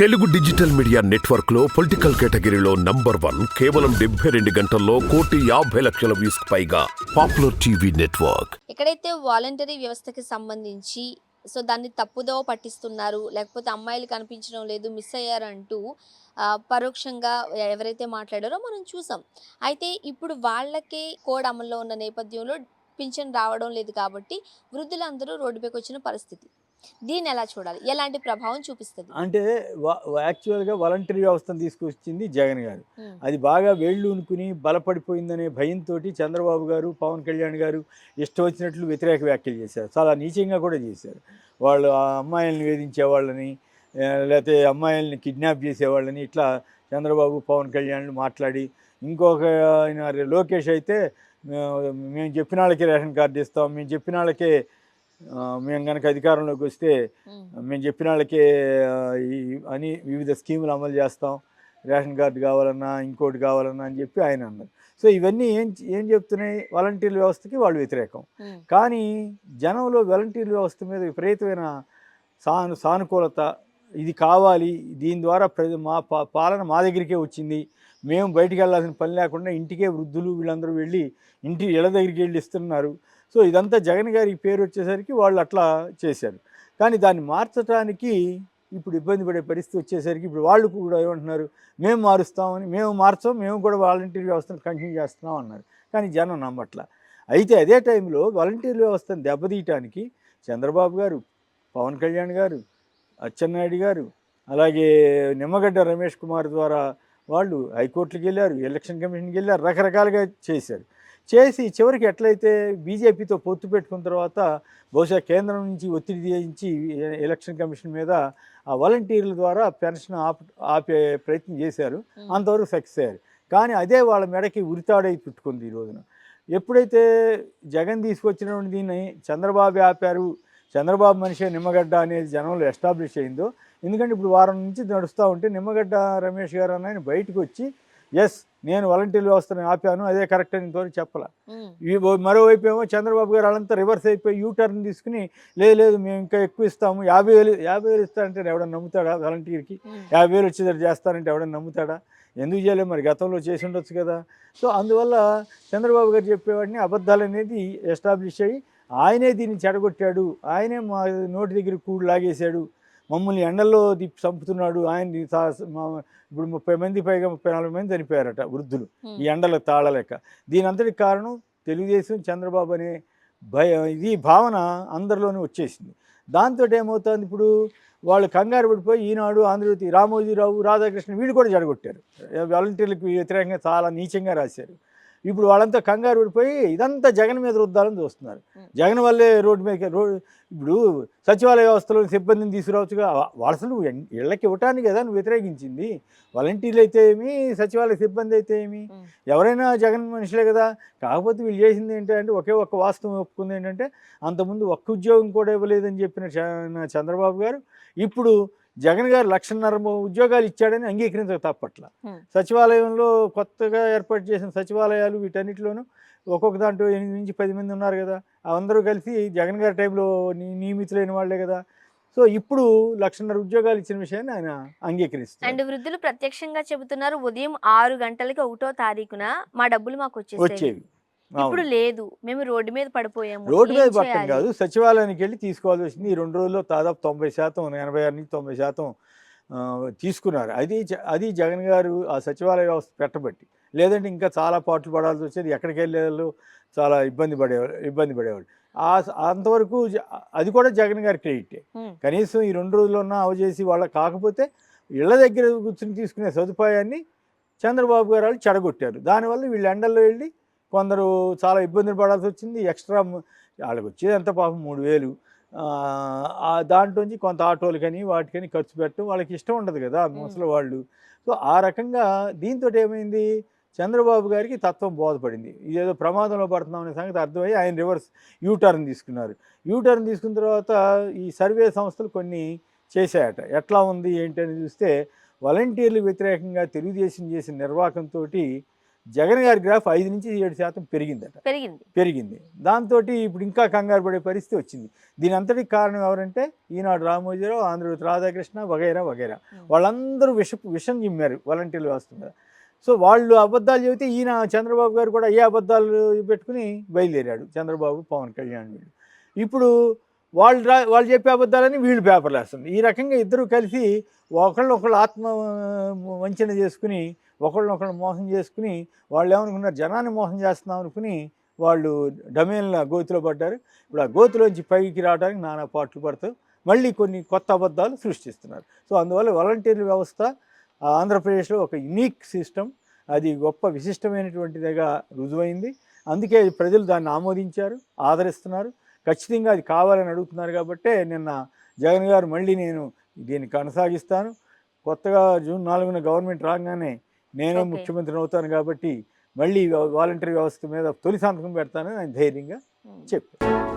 Telugu digital media నెట్వర్క్లో political కేటగిరీలో number one కేవలం డెబ్బై రెండు గంటల్లో కోటి యాభై లక్షల వ్యూస్ పైగా పాపులర్ టీవీ నెట్వర్క్. ఎక్కడైతే వాలంటరీ వ్యవస్థకి సంబంధించి సో దాన్ని తప్పుదో పట్టిస్తున్నారు లేకపోతే అమ్మాయిలు కనిపించడం లేదు మిస్ అయ్యారు అంటూ పరోక్షంగా ఎవరైతే మాట్లాడారో మనం చూసాం. అయితే ఇప్పుడు వాళ్ళకే కోడ్ అమల్లో ఉన్న నేపథ్యంలో పింఛన్ రావడం లేదు కాబట్టి వృద్ధులందరూ రోడ్డుపైకి వచ్చిన పరిస్థితి. దీన్ని ఎలా చూడాలి? ఎలాంటి ప్రభావం చూపిస్తుంది? అంటే వా- యాక్చువల్గా వాలంటరీ వ్యవస్థను తీసుకొచ్చింది జగన్ గారు. అది బాగా వేళ్ళు ఉనుకుని బలపడిపోయిందనే భయంతో చంద్రబాబు గారు పవన్ కళ్యాణ్ గారు ఇష్టం వచ్చినట్లు వ్యతిరేక వ్యాఖ్యలు చేశారు. చాలా నీచంగా కూడా చేశారు. వాళ్ళు ఆ అమ్మాయిల్ని వేధించే వాళ్ళని లేకపోతే అమ్మాయిల్ని కిడ్నాప్ చేసేవాళ్ళని ఇట్లా చంద్రబాబు పవన్ కళ్యాణ్ మాట్లాడి ఇంకొక ఆయన లోకేష్ అయితే "మేము- చెప్పిన వాళ్ళకే రేషన్ కార్డు ఇస్తాం మేము చెప్పిన వాళ్ళకే మేము కనుక అధికారంలోకి వస్తే మేము చెప్పిన వాళ్ళకే అని వివిధ స్కీములు అమలు చేస్తాం. రేషన్ కార్డు కావాలన్నా ఇంకోటి కావాలన్నా అని చెప్పి ఆయన అన్నారు. సో ఇవన్నీ ఏం ఏం చెప్తున్నాయి? వాలంటీర్ వ్యవస్థకి వాళ్ళు వ్యతిరేకం. కానీ జనంలో వాలంటీర్ వ్యవస్థ మీద విపరీతమైన సాను సానుకూలత ఇది కావాలి దీని ద్వారా ప్రజ మా పాలన మా దగ్గరికే వచ్చింది. మేము బయటికి వెళ్ళాల్సిన పని లేకుండా ఇంటికే వృద్ధులు వీళ్ళందరూ వెళ్ళి ఇంటి ఇళ్ళ దగ్గరికి వెళ్ళి ఇస్తున్నారు. సో ఇదంతా జగన్ గారికి పేరు వచ్చేసరికి వాళ్ళు అట్లా చేశారు. కానీ దాన్ని మార్చడానికి ఇప్పుడు ఇబ్బంది పడే పరిస్థితి వచ్చేసరికి ఇప్పుడు వాళ్ళు కూడా ఏమంటున్నారు మేము మారుస్తామని మేము మార్చాం మేము కూడా వాలంటీర్ వ్యవస్థను కంటిన్యూ చేస్తున్నాం అన్నారు. కానీ జనం నమ్మట్ల. అయితే అదే టైంలో వాలంటీర్ వ్యవస్థను దెబ్బతీయటానికి చంద్రబాబు గారు పవన్ కళ్యాణ్ గారు అచ్చెన్నాయుడు గారు అలాగే నిమ్మగడ్డ రమేష్ కుమార్ ద్వారా వాళ్ళు హైకోర్టుకి వెళ్ళారు ఎలక్షన్ కమిషన్కి వెళ్ళారు రకరకాలుగా చేశారు. చేసి చివరికి ఎట్లయితే బీజేపీతో పొత్తు పెట్టుకున్న తర్వాత బహుశా కేంద్రం నుంచి ఒత్తిడి చేయించి ఎలక్షన్ కమిషన్ మీద ఆ వాలంటీర్ల ద్వారా పెన్షన్ ఆప ఆపే ప్రయత్నం చేశారు. అంతవరకు సక్సెస్ అయ్యారు. కానీ అదే వాళ్ళ మెడకి ఉరితాడై పుట్టుకుంది ఈ రోజున. ఎప్పుడైతే జగన్ తీసుకొచ్చినటువంటి దీన్ని చంద్రబాబు ఆపారు చంద్రబాబు మనిషి నిమ్మగడ్డ అనేది జనంలో ఎస్టాబ్లిష్ అయిందో ఎందుకంటే ఇప్పుడు వారం నుంచి నడుస్తూ ఉంటే నిమ్మగడ్డ రమేష్ గారు అన్న ఆయన బయటకు వచ్చి ఎస్ నేను వాలంటీర్ వ్యవస్థను ఆపాను అదే కరెక్ట్ అని ఇంతవరకు చెప్పాల. ఓ- మరోవైపు ఏమో చంద్రబాబు గారు వాళ్ళంతా రివర్స్ అయిపోయి యూ టర్న్ తీసుకుని లేదు లేదు మేము ఇంకా ఎక్కువ ఇస్తాము యాభై వేలు యాభై వేలు ఇస్తారంటే ఎవడన్నా నమ్ముతాడా వాలంటీర్కి ఉమ్, యాభై వేలు వచ్చేటట్టు చేస్తారంటే ఎవడన్నా నమ్ముతాడా? ఎందుకు చేయలేదు మరి? గతంలో చేసి ఉండొచ్చు కదా. సో అందువల్ల చంద్రబాబు గారు చెప్పేవాడిని అబద్ధాలు అనేది ఎస్టాబ్లిష్ అయ్యి ఆయనే దీన్ని చెడగొట్టాడు ఆయనే మా నోటి దగ్గర కూడు లాగేశాడు మమ్మల్ని ఎండల్లో దిప్పి చంపుతున్నాడు. ఆయన ఇప్పుడు ముప్పై మంది పైగా ముప్పై నాలుగు మంది చనిపోయారట వృద్ధులు. ఈ ఎండల తాళలేక. దీని అంతటి కారణం తెలుగుదేశం చంద్రబాబు అనే భయ ఇది భావన అందరిలోనూ వచ్చేసింది. దాంతో ఏమవుతుంది ఇప్పుడు? వాళ్ళు కంగారు పడిపోయి ఈనాడు ఆంధ్రజ్యోతి రామోజీరావు రాధాకృష్ణ వీళ్ళు కూడా జడగొట్టారు. వాలంటీర్లకు వ్యతిరేకంగా చాలా నీచంగా రాశారు. ఇప్పుడు వాళ్ళంతా కంగారు పడిపోయి ఇదంతా జగన్ మీద రుద్దాలని చూస్తున్నారు. జగన్ వల్లే రోడ్డు మీద రోడ్ ఇప్పుడు సచివాలయ వ్యవస్థలో సిబ్బందిని తీసుకురావచ్చుగా. అసలు ఎన్- ఇళ్ళకి ఇవ్వటానికి కదా నువ్వు వ్యతిరేకించింది. వాలంటీర్లు అయితే ఏమి? సచివాలయ సిబ్బంది అయితే ఏమి? ఎవరైనా జగన్ మనుషులే కదా. కాకపోతే వీళ్ళు చేసింది ఏంటంటే ఒకే ఒక్క వాస్తవం ఒప్పుకుంది ఏంటంటే అంతకుముందు ఒక్క ఉద్యోగం కూడా ఇవ్వలేదని చెప్పిన చ- చంద్రబాబు గారు ఇప్పుడు జగన్ గారు లక్షన్నర ఉద్యోగాలు ఇచ్చాడని అంగీకరించక తప్పట్ల. సచివాలయంలో కొత్తగా ఏర్పాటు చేసిన సచివాలయాలు వీటన్నిటిలోనూ ఒక్కొక్క దాంట్లో ఎనిమిది నుంచి పది మంది ఉన్నారు కదా. అందరూ కలిసి జగన్ గారి టైంలో నియమితులైన వాళ్ళే కదా. సో ఇప్పుడు లక్షన్నర ఉద్యోగాలు ఇచ్చిన విషయాన్ని ఆయన అంగీకరిస్తారు అండ్ వృద్ధులు ప్రత్యక్షంగా చెబుతున్నారు ఉదయం ఆరు గంటలకి ఒకటో తారీఖున మా డబ్బులు మాకు వచ్చేవి. ఇప్పుడు. లేదు. మేము రోడ్డు మీద పడిపోయాము. రోడ్డు మీద పట్టం చేయాలి? కాదు. సచివాలయానికి వెళ్ళి తీసుకోవాల్సి వచ్చింది. ఈ రెండు రోజుల్లో దాదాపు తొంభై శాతం ఎనభై ఆరు నుంచి తొంభై శాతం తీసుకున్నారు. అది అది జగన్ గారు ఆ సచివాలయ వ్యవస్థ పెట్టబట్టి. లేదంటే ఇంకా చాలా పాటలు పడాల్సి వచ్చేది. ఎక్కడికి వెళ్ళేవాళ్ళు చాలా ఇబ్బంది పడేవారు ఇబ్బంది పడేవాడు ఆ అంతవరకు అది కూడా జగన్ గారి క్రెడిటే. కనీసం ఈ రెండు రోజులున్నా అవజేసి వాళ్ళకి కాకపోతే ఇళ్ళ దగ్గర కూర్చుని తీసుకునే సదుపాయాన్ని చంద్రబాబు గారు వాళ్ళు చెడగొట్టారు. దానివల్ల వీళ్ళు ఎండల్లో వెళ్ళి కొందరు చాలా ఇబ్బందులు పడాల్సి వచ్చింది. ఎక్స్ట్రా వాళ్ళకి వచ్చేది ఎంత పాపం మూడు వేలు. దాంట్లోంచి కొంత ఆటోలకని వాటికని ఖర్చు పెట్టడం వాళ్ళకి ఇష్టం ఉండదు కదా ముసలి వాళ్ళు. సో ఆ రకంగా దీంతో ఏమైంది? చంద్రబాబు గారికి తత్వం బోధపడింది. ఇదేదో ప్రమాదంలో పడుతున్నాం అనే సంగతి అర్థమయ్యి ఆయన రివర్స్ యూటర్న్ తీసుకున్నారు. యూటర్న్ తీసుకున్న తర్వాత ఈ సర్వే సంస్థలు కొన్ని చేశాయట. ఎట్లా ఉంది ఏంటి అని చూస్తే వాలంటీర్లు వ్యతిరేకంగా తెలుగుదేశం చేసిన నిర్వాహకంతో జగన్ గారి గ్రాఫ్ ఐదు నుంచి ఏడు శాతం పెరిగిందట. పెరిగింది. పెరిగింది. దాంతో ఇప్పుడు ఇంకా కంగారు పడే పరిస్థితి వచ్చింది. దీని అంతటికి కారణం ఎవరంటే ఈనాడు రామోజీరావు ఆంధ్రజ్యోతి రాధాకృష్ణ వగైరా వగైరా. వాళ్ళందరూ విష విషం చిమ్మారు వాలంటీర్ వ్యవస్థ మీద సో వాళ్ళు అబద్ధాలు చెబితే ఈయన చంద్రబాబు గారు కూడా ఏ అబద్ధాలు పెట్టుకుని బయలుదేరాడు చంద్రబాబు పవన్ కళ్యాణ్ వీళ్ళు. ఇప్పుడు వాళ్ళు రా వాళ్ళు చెప్పే అబద్ధాలని వీళ్ళు పేపర్లు వేస్తుంది. ఈ రకంగా ఇద్దరు కలిసి ఒకళ్ళొకళ్ళు ఒకళ్ళు ఆత్మ వంచన చేసుకుని ఒకళ్ళనొకళ్ళు మోసం చేసుకుని వాళ్ళు ఏమనుకున్నారు? జనాన్ని మోసం చేస్తున్నాం అనుకుని వాళ్ళు డమేన్ల గోతిలో పడ్డారు. ఇప్పుడు ఆ గోతిలోంచి పైకి రావడానికి నానా పాటలు పడతారు మళ్ళీ కొన్ని కొత్త అబద్ధాలు సృష్టిస్తున్నారు. సో అందువల్ల వాలంటీర్ల వ్యవస్థ ఆంధ్రప్రదేశ్లో ఒక యునీక్ సిస్టమ్ అది గొప్ప విశిష్టమైనటువంటిదిగా రుజువైంది. అందుకే ప్రజలు దాన్ని ఆమోదించారు ఆదరిస్తున్నారు. ఖచ్చితంగా అది కావాలని అడుగుతున్నారు కాబట్టే నిన్న జగన్ గారు మళ్ళీ నేను దీన్ని కొనసాగిస్తాను కొత్తగా జూన్ నాలుగున గవర్నమెంట్ రాగానే నేనే Okay. ముఖ్యమంత్రి అవుతాను కాబట్టి మళ్ళీ వాలంటీర్ వ్యవస్థ మీద తొలి సంతకం పెడతానని ఆయన ధైర్యంగా ఉమ్. చెప్పారు